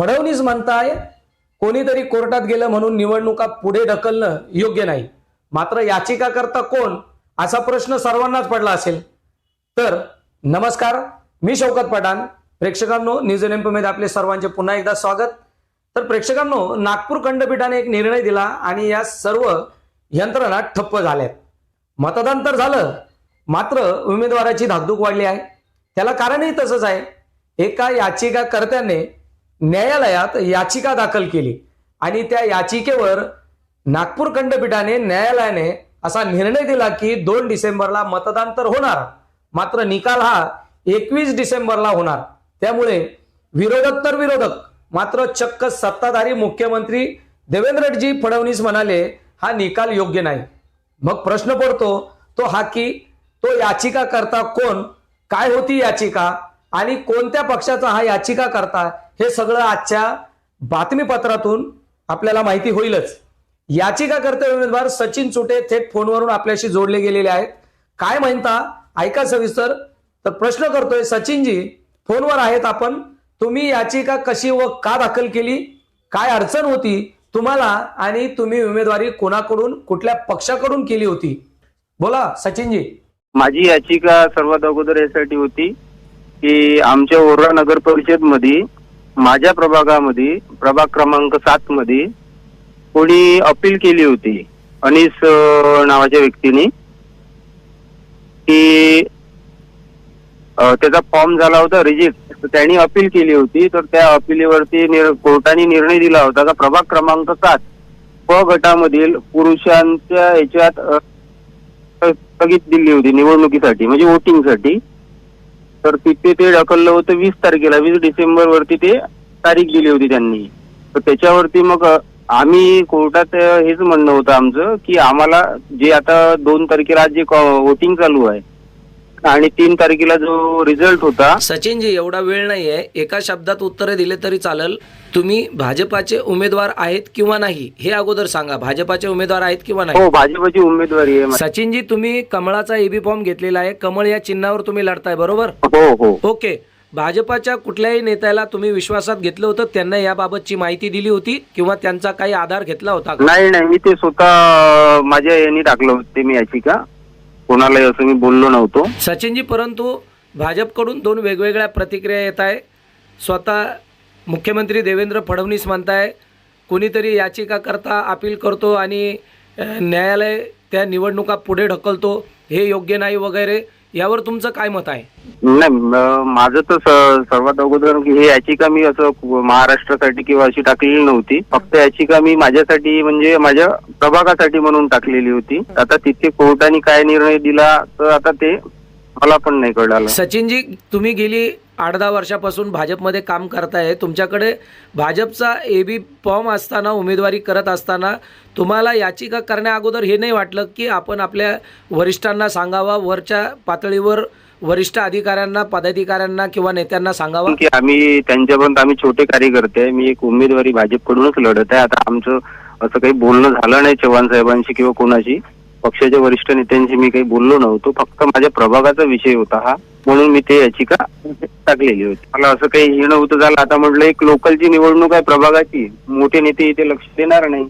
फडणवीस म्हणताय कोणीतरी कोर्टात गेलं म्हणून निवडणुका पुढे ढकलणं योग्य नाही. मात्र याचिकाकर्ता कोण असा प्रश्न सर्वांनाच पडला असेल. तर नमस्कार मी शौकत पठाण. प्रेक्षकांनो न्यूज एन आपले सर्वांचे पुन्हा एकदा स्वागत. तर प्रेक्षकांनो नागपूर खंडपीठाने एक निर्णय दिला आणि या सर्व यंत्रणा ठप्प झाल्यात. मतदान तर झालं मात्र उमेदवाराची धाकधूक वाढली आहे. त्याला कारणही तसंच आहे. एका याचिकाकर्त्याने न्यायालयात याचिका दाखल केली. आणि त्या याचिकेवर नागपूर खंडपीठाने न्यायालयाने असा निर्णय दिला की दोन डिसेंबरला मतदान तर होणार मात्र निकाल हा एकवीस डिसेंबरला होणार. त्यामुळे विरोधक तर विरोधक मात्र चक्क सत्ताधारी मुख्यमंत्री देवेंद्रजी फडणवीस म्हणाले हा निकाल योग्य नाही. मग प्रश्न पडतो तो हा की तो याचिका करता कोण काय होती याचिका आणि कोणत्या पक्षाचा हा याचिका करता हे सगळं आजच्या बातमीपत्रातून आपल्याला माहिती होईलच. याचिकाकर्ते उमेदवार सचिन चुटे थेट फोनवरून आपल्याशी जोडले गेलेले आहेत. काय म्हणता? ऐका सविस्तर. तर प्रश्न करतोय सचिनजी फोनवर आहेत आपण. तुम्ही याचिका कशी व का दाखल केली? काय अडचण होती तुम्हाला? आणि तुम्ही उमेदवारी कोणाकडून कुठल्या पक्षाकडून केली होती? बोला सचिनजी. माझी याचिका सर्वात अगोदर यासाठी होती की आमच्या ओर्रा नगर परिषदमध्ये माझ्या प्रभागामध्ये प्रभाग क्रमांक सात मध्ये कोणी अपील केली होती अनिस नावाच्या व्यक्तीने की त्याचा फॉर्म झाला होता रिजेक्ट तर त्यांनी अपील केली होती तर त्या अपिलीवरती निर- कोर्टाने निर्णय दिला होता का प्रभाग क्रमांक सात प गटामधील पुरुषांच्या याच्यात स्थगित दिली होती निवडणुकीसाठी म्हणजे वोटिंगसाठी. तर तिथे ते ढकललं होतं वीस तारखेला वीस डिसेंबर वरती ते तारीख दिली होती त्यांनी. तर त्याच्यावरती मग आम्ही कोर्टात हेच म्हणणं होतं आमचं की आम्हाला जे आता दोन तारखेला आज जे वोटिंग चालू आहे आणि तीन तारखेला जो रिझल्ट होता सचिनजी एवढा वेळ नाहीये. एका शब्दात उत्तरे दिले तरी चालेल. तुम्ही भाजपाचे उमेदवार आहेत किंवा नाही हे अगोदर सांगा. भाजपाचे उमेदवार आहेत किंवा नाही? हो भाजपची उमेदवारी आहे सचिनजी तुम्ही कमळाचा एबी फॉर्म घेतलेला आहे. कमळ या चिन्हावर तुम्ही लढताय बरोबर? हो हो. ओके. भाजपाच्या कुठल्याही नेत्याला तुम्ही विश्वासात घेतलं होतं त्यांना याबाबतची माहिती दिली होती किंवा त्यांचा काही आधार घेतला होता का? नाही नाही मी ते स्वतः माझ्या यांनी टाकलं होते मी याचिका कोणालाही असं मी बोललो नव्हतो. सचिनजी परंतु भाजपकडून दोन वेगवेगळ्या प्रतिक्रिया येत आहे. स्वतः मुख्यमंत्री देवेंद्र फडणवीस म्हणताय कुणीतरी याचिका करता अपील करतो आणि न्यायालय त्या निवडणुका पुढे ढकलतो हे योग्य नाही वगैरे. यावर तुमचं काय मत आहे? नाही म- माझं तर स- सर्वात अगोदर की ही याचिका मी असं महाराष्ट्रासाठी किंवा अशी टाकलेली नव्हती. फक्त याचिका मी माझ्यासाठी म्हणजे माझ्या प्रभागासाठी म्हणून टाकलेली होती. आता तिथे कोर्टाने काय निर्णय दिला तर आता ते मला पण नाही कळालं. सचिनजी तुम्ही गेली आठ दहा वर्षापासून भाजपमध्ये काम करताय. तुमच्याकडे भाजपचा ए बी फॉर्म असताना उमेदवारी करत असताना तुम्हाला याचिका करण्या अगोदर हे नाही वाटलं की आपण आपल्या वरिष्ठांना सांगावा वरच्या पातळीवर वरिष्ठ अधिकाऱ्यांना पदाधिकाऱ्यांना किंवा नेत्यांना सांगावा? की आम्ही त्यांच्यापर्यंत आम्ही छोटे कार्यकर्ते मी एक उमेदवारी भाजपकडूनच लढत आहे. आता आमचं असं काही बोलणं झालं नाही चव्हाण साहेबांशी किंवा कोणाशी. पक्षाच्या वरिष्ठ नेत्यांशी मी काही बोललो नव्हतो. फक्त माझ्या प्रभागाचा विषय होता हा. म्हणून मी ते याचिका टाकलेली होती. मला असं काही हे नव्हतं झालं. आता म्हटलं एक लोकलची निवडणूक आहे प्रभागाची. मोठे नेते इथे लक्ष देणार नाही.